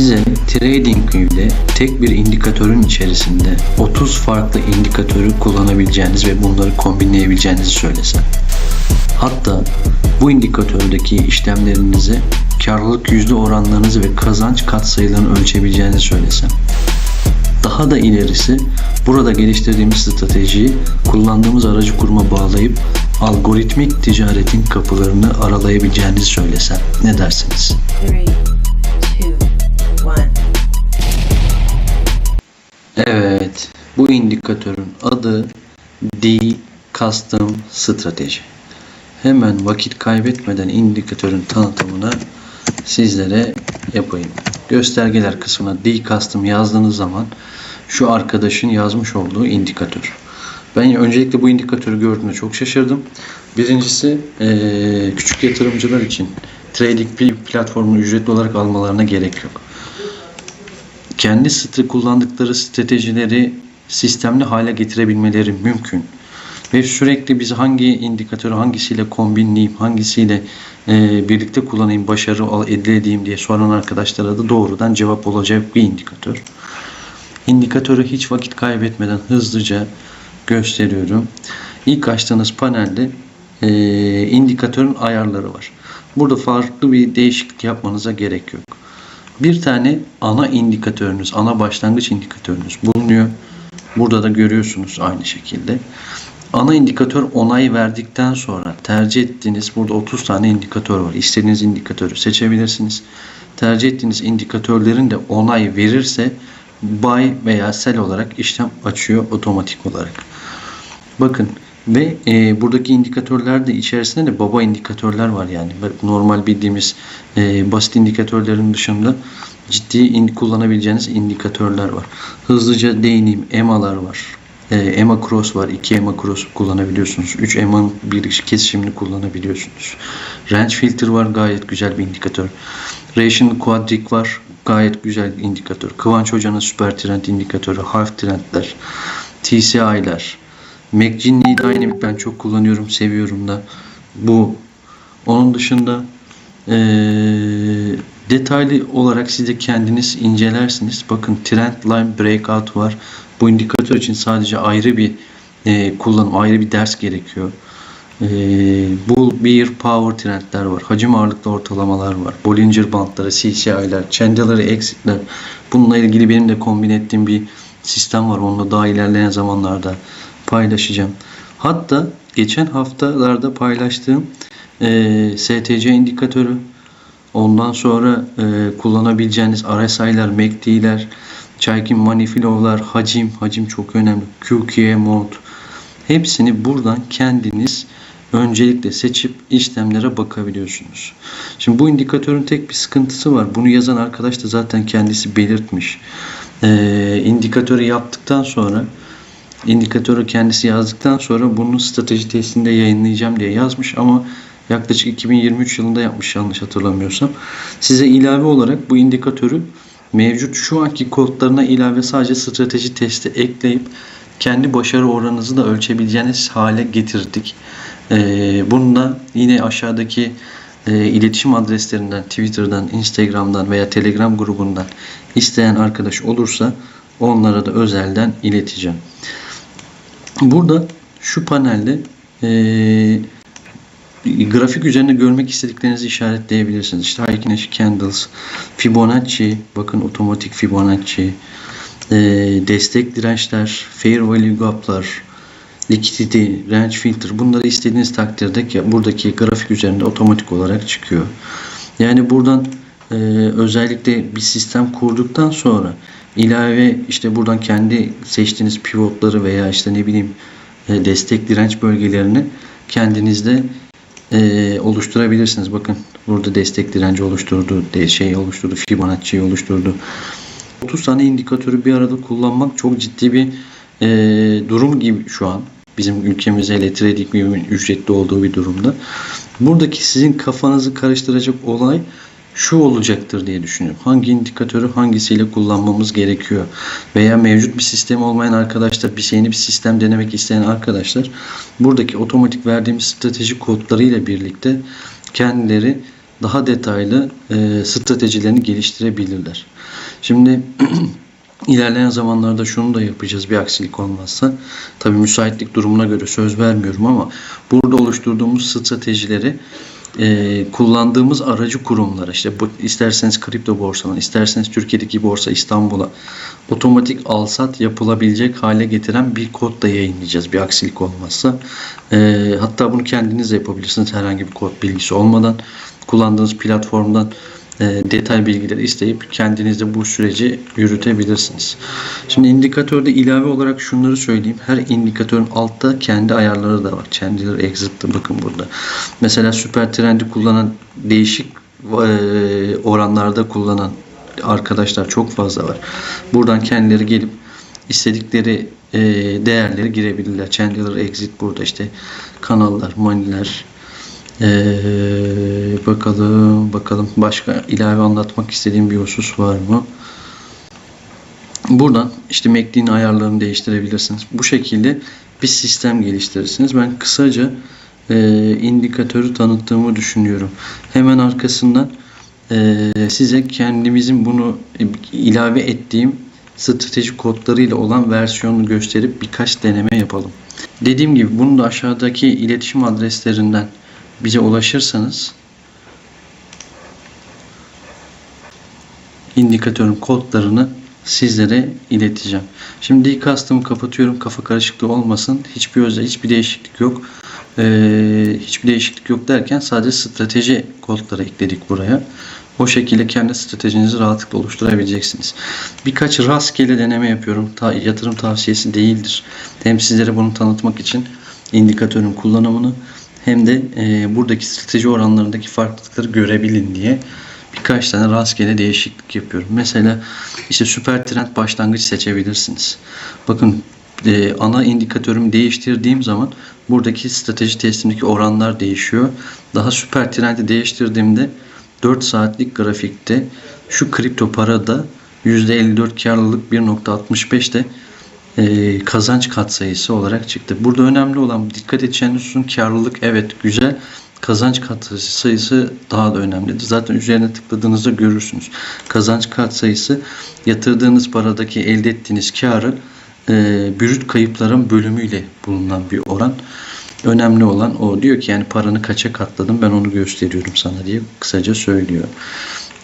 Size TradingView'de tek bir indikatörün içerisinde 30 farklı indikatörü kullanabileceğiniz ve bunları kombinleyebileceğinizi söylesem. Hatta bu indikatördeki işlemlerinizi karlılık yüzde oranlarınızı ve kazanç katsayılarını ölçebileceğinizi söylesem. Daha da ilerisi burada geliştirdiğimiz stratejiyi kullandığımız aracı kuruma bağlayıp algoritmik ticaretin kapılarını aralayabileceğinizi söylesem. Ne dersiniz? Three, bu indikatörün adı D Custom Strateji. Hemen vakit kaybetmeden indikatörün tanıtımını sizlere yapayım. Göstergeler kısmına D Custom yazdığınız zaman şu arkadaşın yazmış olduğu indikatör. Ben öncelikle bu indikatörü gördüğümde çok şaşırdım. Birincisi küçük yatırımcılar için Trading platformunu ücretli olarak almalarına gerek yok kendi kullandıkları stratejileri sistemli hale getirebilmeleri mümkün. Ve sürekli biz hangi indikatörü hangisiyle kombinleyip hangisiyle e, birlikte kullanayım, başarı elde edeyim diye soran arkadaşlara da doğrudan cevap olacak bir indikatör. İndikatörü hiç vakit kaybetmeden hızlıca gösteriyorum. İlk açtığınız panelde e, indikatörün ayarları var. Burada farklı bir değişiklik yapmanıza gerek yok bir tane ana indikatörünüz, ana başlangıç indikatörünüz bulunuyor. Burada da görüyorsunuz aynı şekilde. Ana indikatör onay verdikten sonra tercih ettiğiniz burada 30 tane indikatör var. İstediğiniz indikatörü seçebilirsiniz. Tercih ettiğiniz indikatörlerin de onay verirse buy veya sell olarak işlem açıyor otomatik olarak. Bakın ve e, buradaki indikatörler de içerisinde de baba indikatörler var yani normal bildiğimiz e, basit indikatörlerin dışında ciddi in, kullanabileceğiniz indikatörler var. Hızlıca değineyim. EMA'lar var. E, EMA Cross var. 2 EMA Cross kullanabiliyorsunuz. 3 EMA'nın bir kesişimini kullanabiliyorsunuz. Range Filter var. Gayet güzel bir indikatör. Ration Quadric var. Gayet güzel indikatör. Kıvanç Hoca'nın Süper Trend indikatörü. Half Trendler. TCI'ler. McGinney Dynamic ben çok kullanıyorum, seviyorum da. Bu. Onun dışında eee, detaylı olarak siz de kendiniz incelersiniz. Bakın Trendline Breakout var. Bu indikatör için sadece ayrı bir eee, kullanım, ayrı bir ders gerekiyor. Eee Bull, Bear, Power trendler var. Hacim ağırlıklı ortalamalar var. Bollinger bandları, CCI'ler, Chandler Exit'ler. Bununla ilgili benim de kombin ettiğim bir sistem var. Onunla daha ilerleyen zamanlarda paylaşacağım. Hatta geçen haftalarda paylaştığım eee, STC indikatörü ondan sonra eee, kullanabileceğiniz RSI'ler, MACD'ler, Chaikin Money Flow'lar, hacim, hacim çok önemli. QQE mode hepsini buradan kendiniz öncelikle seçip işlemlere bakabiliyorsunuz. Şimdi bu indikatörün tek bir sıkıntısı var. Bunu yazan arkadaş da zaten kendisi belirtmiş. Ee, indikatörü yaptıktan sonra indikatörü kendisi yazdıktan sonra bunun strateji testinde yayınlayacağım diye yazmış ama yaklaşık 2023 yılında yapmış yanlış hatırlamıyorsam. Size ilave olarak bu indikatörü mevcut şu anki kodlarına ilave sadece strateji testi ekleyip kendi başarı oranınızı da ölçebileceğiniz hale getirdik. Ee, bunu da yine aşağıdaki e, iletişim adreslerinden, Twitter'dan, Instagram'dan veya Telegram grubundan isteyen arkadaş olursa onlara da özelden ileteceğim. Burada şu panelde eee, grafik üzerinde görmek istediklerinizi işaretleyebilirsiniz. İşte Heikin'e Candles, Fibonacci, bakın otomatik Fibonacci, eee, destek dirençler, Fair Value Gap'lar, Liquidity, Range Filter bunları istediğiniz takdirde ki buradaki grafik üzerinde otomatik olarak çıkıyor. Yani buradan e, özellikle bir sistem kurduktan sonra ilave işte buradan kendi seçtiğiniz pivotları veya işte ne bileyim e, destek direnç bölgelerini kendinizde e, oluşturabilirsiniz. Bakın burada destek direnci oluşturdu, şey oluşturdu, Fibonacci'yi oluşturdu. 30 tane indikatörü bir arada kullanmak çok ciddi bir e, durum gibi şu an. Bizim ülkemizde bir ücretli olduğu bir durumda. Buradaki sizin kafanızı karıştıracak olay şu olacaktır diye düşünüyorum. Hangi indikatörü hangisiyle kullanmamız gerekiyor? Veya mevcut bir sistem olmayan arkadaşlar, bir yeni bir sistem denemek isteyen arkadaşlar buradaki otomatik verdiğimiz strateji kodlarıyla birlikte kendileri daha detaylı e, stratejilerini geliştirebilirler. Şimdi ilerleyen zamanlarda şunu da yapacağız bir aksilik olmazsa. Tabii müsaitlik durumuna göre söz vermiyorum ama burada oluşturduğumuz stratejileri e, kullandığımız aracı kurumlara işte bu, isterseniz kripto borsadan isterseniz Türkiye'deki borsa İstanbul'a otomatik alsat yapılabilecek hale getiren bir kod da yayınlayacağız bir aksilik olmazsa. E, hatta bunu kendiniz de yapabilirsiniz herhangi bir kod bilgisi olmadan kullandığınız platformdan detay bilgileri isteyip kendiniz de bu süreci yürütebilirsiniz. Şimdi indikatörde ilave olarak şunları söyleyeyim. Her indikatörün altta kendi ayarları da var. Chandler Exit'te bakın burada. Mesela süper trendi kullanan değişik e, oranlarda kullanan arkadaşlar çok fazla var. Buradan kendileri gelip istedikleri e, değerleri girebilirler. Chandler Exit burada işte kanallar, maniler, ee, bakalım bakalım başka ilave anlatmak istediğim bir husus var mı? Buradan işte MACD'nin ayarlarını değiştirebilirsiniz. Bu şekilde bir sistem geliştirirsiniz. Ben kısaca e, indikatörü tanıttığımı düşünüyorum. Hemen arkasından e, size kendimizin bunu ilave ettiğim strateji kodlarıyla olan versiyonunu gösterip birkaç deneme yapalım. Dediğim gibi bunu da aşağıdaki iletişim adreslerinden bize ulaşırsanız indikatörün kodlarını sizlere ileteceğim. Şimdi custom'ı kapatıyorum kafa karışıklığı olmasın. Hiçbir özel, hiçbir değişiklik yok. Ee, hiçbir değişiklik yok derken sadece strateji kodları ekledik buraya. O şekilde kendi stratejinizi rahatlıkla oluşturabileceksiniz. Birkaç rastgele deneme yapıyorum. Ta, yatırım tavsiyesi değildir. Hem sizlere bunu tanıtmak için indikatörün kullanımını hem de e, buradaki strateji oranlarındaki farklılıkları görebilin diye birkaç tane rastgele değişiklik yapıyorum. Mesela işte süper trend başlangıç seçebilirsiniz. Bakın e, ana indikatörümü değiştirdiğim zaman buradaki strateji testimdeki oranlar değişiyor. Daha süper trendi değiştirdiğimde 4 saatlik grafikte şu kripto parada %54 karlılık 1.65 de e, kazanç katsayısı olarak çıktı. Burada önemli olan dikkat edeceğiniz hususun karlılık evet güzel. Kazanç katsayısı daha da önemlidir. Zaten üzerine tıkladığınızda görürsünüz. Kazanç katsayısı yatırdığınız paradaki elde ettiğiniz karı e, brüt kayıpların bölümüyle bulunan bir oran. Önemli olan o. Diyor ki yani paranı kaça katladım ben onu gösteriyorum sana diye kısaca söylüyor.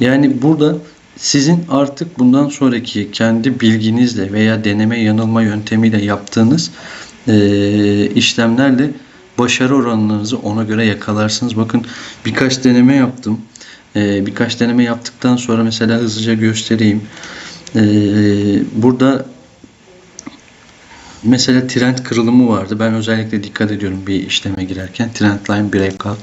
Yani burada sizin artık bundan sonraki kendi bilginizle veya deneme yanılma yöntemiyle yaptığınız e, işlemlerle başarı oranlarınızı ona göre yakalarsınız. Bakın birkaç deneme yaptım. E, birkaç deneme yaptıktan sonra mesela hızlıca göstereyim. E, burada mesela trend kırılımı vardı. Ben özellikle dikkat ediyorum bir işleme girerken. Trendline breakout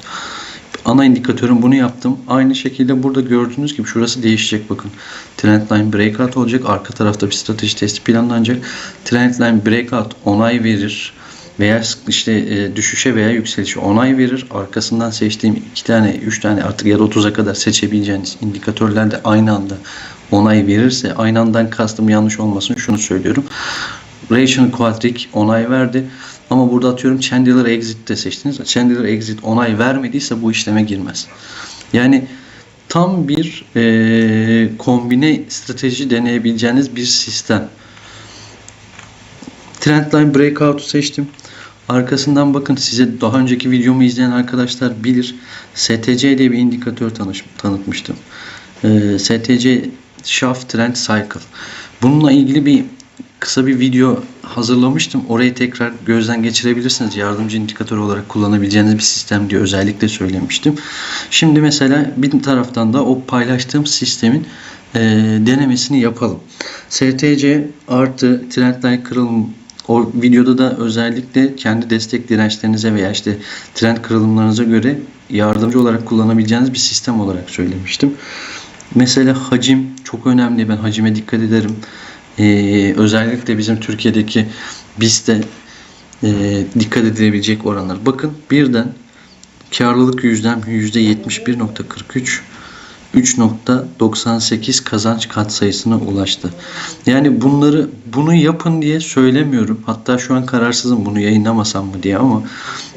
ana indikatörüm bunu yaptım. Aynı şekilde burada gördüğünüz gibi şurası değişecek bakın. Trendline breakout olacak. Arka tarafta bir strateji testi planlanacak. Trendline breakout onay verir veya işte e, düşüşe veya yükselişe onay verir. Arkasından seçtiğim iki tane, üç tane artık ya da 30'a kadar seçebileceğiniz indikatörler de aynı anda onay verirse aynı andan kastım yanlış olmasın şunu söylüyorum. Ration Quadric onay verdi. Ama burada atıyorum Chandler Exit de seçtiniz. Chandler Exit onay vermediyse bu işleme girmez. Yani tam bir e, kombine strateji deneyebileceğiniz bir sistem. Trendline Breakout'u seçtim. Arkasından bakın size daha önceki videomu izleyen arkadaşlar bilir. STC diye bir indikatör tanış, tanıtmıştım. E, STC Shaft Trend Cycle. Bununla ilgili bir kısa bir video hazırlamıştım. Orayı tekrar gözden geçirebilirsiniz. Yardımcı indikatör olarak kullanabileceğiniz bir sistem diye özellikle söylemiştim. Şimdi mesela bir taraftan da o paylaştığım sistemin e, denemesini yapalım. STC artı trendline kırılım o videoda da özellikle kendi destek dirençlerinize veya işte trend kırılımlarınıza göre yardımcı olarak kullanabileceğiniz bir sistem olarak söylemiştim. Mesela hacim çok önemli. Ben hacime dikkat ederim. Ee, özellikle bizim Türkiye'deki BIST'e e, dikkat edilebilecek oranlar. Bakın birden karlılık yüzdem %71.43 3.98 kazanç katsayısına ulaştı. Yani bunları bunu yapın diye söylemiyorum. Hatta şu an kararsızım bunu yayınlamasam mı diye ama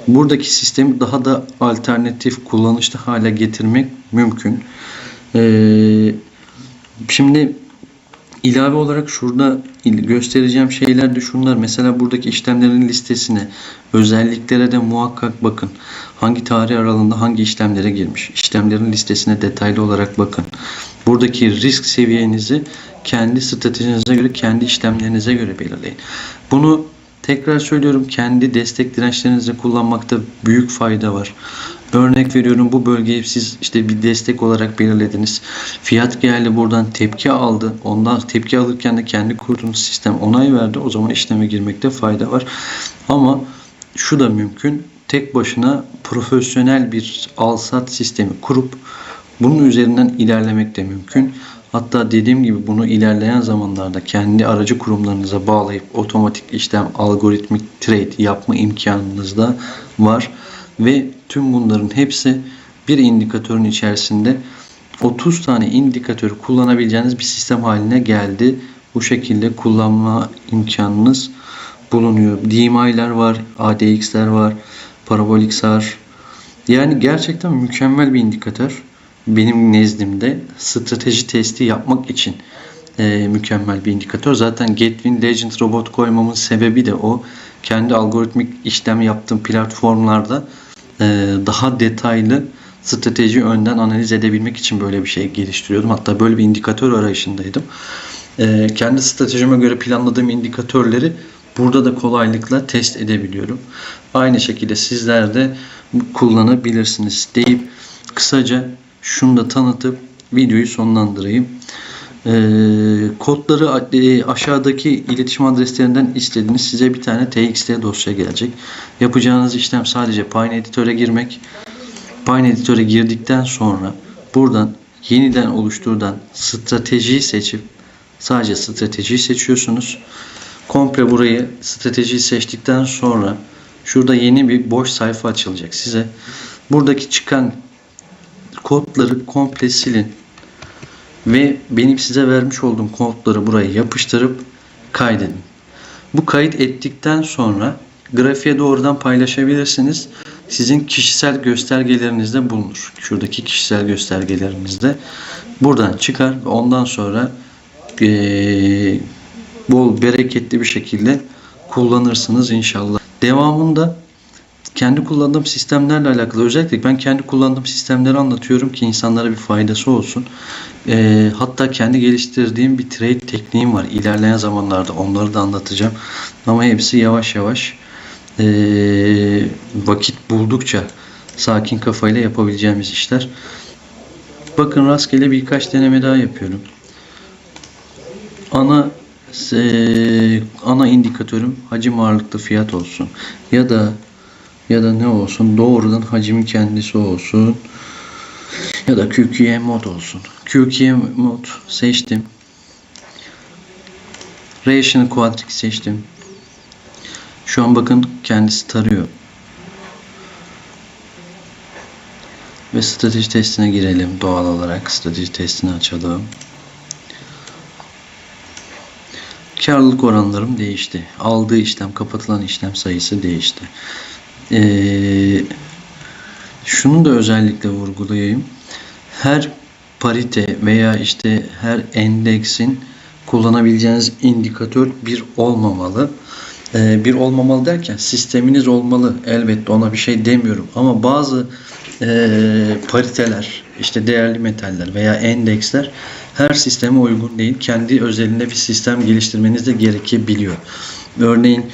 buradaki sistemi daha da alternatif kullanışlı hale getirmek mümkün. Ee, şimdi ilave olarak şurada göstereceğim şeyler de şunlar. Mesela buradaki işlemlerin listesine, özelliklere de muhakkak bakın. Hangi tarih aralığında hangi işlemlere girmiş. İşlemlerin listesine detaylı olarak bakın. Buradaki risk seviyenizi kendi stratejinize göre, kendi işlemlerinize göre belirleyin. Bunu tekrar söylüyorum kendi destek dirençlerinizde kullanmakta büyük fayda var. Örnek veriyorum bu bölgeyi siz işte bir destek olarak belirlediniz. Fiyat geldi buradan tepki aldı. Ondan tepki alırken de kendi kurduğunuz sistem onay verdi. O zaman işleme girmekte fayda var. Ama şu da mümkün. Tek başına profesyonel bir al-sat sistemi kurup bunun üzerinden ilerlemek de mümkün. Hatta dediğim gibi bunu ilerleyen zamanlarda kendi aracı kurumlarınıza bağlayıp otomatik işlem, algoritmik trade yapma imkanınız da var. Ve tüm bunların hepsi bir indikatörün içerisinde 30 tane indikatörü kullanabileceğiniz bir sistem haline geldi. Bu şekilde kullanma imkanınız bulunuyor. DMI'ler var, ADX'ler var, Parabolix'ler. Yani gerçekten mükemmel bir indikatör. Benim nezdimde strateji testi yapmak için e, mükemmel bir indikatör. Zaten Gatewin Legend robot koymamın sebebi de o. Kendi algoritmik işlem yaptığım platformlarda daha detaylı strateji önden analiz edebilmek için böyle bir şey geliştiriyordum. Hatta böyle bir indikatör arayışındaydım. E, kendi stratejime göre planladığım indikatörleri burada da kolaylıkla test edebiliyorum. Aynı şekilde sizler de kullanabilirsiniz deyip kısaca şunu da tanıtıp videoyu sonlandırayım. Ee, kodları e, aşağıdaki iletişim adreslerinden istediğiniz size bir tane TXT dosya gelecek. Yapacağınız işlem sadece Pine Editöre girmek. Pine Editöre girdikten sonra buradan yeniden oluşturulan stratejiyi seçip sadece stratejiyi seçiyorsunuz. Komple burayı stratejiyi seçtikten sonra şurada yeni bir boş sayfa açılacak size. Buradaki çıkan kodları komple silin ve benim size vermiş olduğum kodları buraya yapıştırıp kaydedin. Bu kayıt ettikten sonra grafiğe doğrudan paylaşabilirsiniz. Sizin kişisel göstergelerinizde bulunur. Şuradaki kişisel göstergelerinizde buradan çıkar ve ondan sonra eee, bol bereketli bir şekilde kullanırsınız inşallah. Devamında kendi kullandığım sistemlerle alakalı özellikle ben kendi kullandığım sistemleri anlatıyorum ki insanlara bir faydası olsun. Ee, hatta kendi geliştirdiğim bir trade tekniğim var. İlerleyen zamanlarda onları da anlatacağım. Ama hepsi yavaş yavaş ee, vakit buldukça sakin kafayla yapabileceğimiz işler. Bakın rastgele birkaç deneme daha yapıyorum. Ana eee, ana indikatörüm hacim ağırlıklı fiyat olsun. Ya da ya da ne olsun? Doğrudan hacimin kendisi olsun. Ya da QQM mod olsun. QQM mod seçtim. Rational Quadric seçtim. Şu an bakın kendisi tarıyor. Ve strateji testine girelim doğal olarak. Strateji testini açalım. Karlılık oranlarım değişti. Aldığı işlem, kapatılan işlem sayısı değişti. Ee, şunu da özellikle vurgulayayım. Her parite veya işte her endeksin kullanabileceğiniz indikatör bir olmamalı. Ee, bir olmamalı derken sisteminiz olmalı. Elbette ona bir şey demiyorum. Ama bazı e, pariteler, işte değerli metaller veya endeksler her sisteme uygun değil. Kendi özelinde bir sistem geliştirmeniz de gerekebiliyor. Örneğin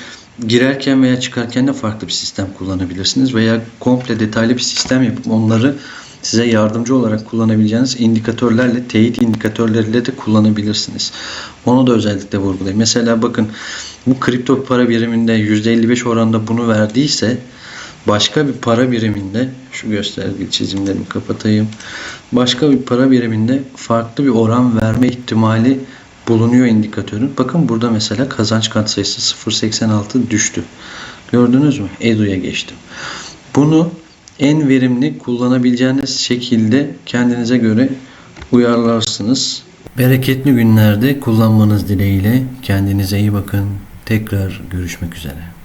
girerken veya çıkarken de farklı bir sistem kullanabilirsiniz veya komple detaylı bir sistem yapıp onları size yardımcı olarak kullanabileceğiniz indikatörlerle, teyit indikatörleriyle de kullanabilirsiniz. Onu da özellikle vurgulayayım. Mesela bakın bu kripto para biriminde %55 oranda bunu verdiyse başka bir para biriminde şu gösterge çizimlerimi kapatayım. Başka bir para biriminde farklı bir oran verme ihtimali bulunuyor indikatörün. Bakın burada mesela kazanç katsayısı 0.86 düştü. Gördünüz mü? Edu'ya geçtim. Bunu en verimli kullanabileceğiniz şekilde kendinize göre uyarlarsınız. Bereketli günlerde kullanmanız dileğiyle kendinize iyi bakın. Tekrar görüşmek üzere.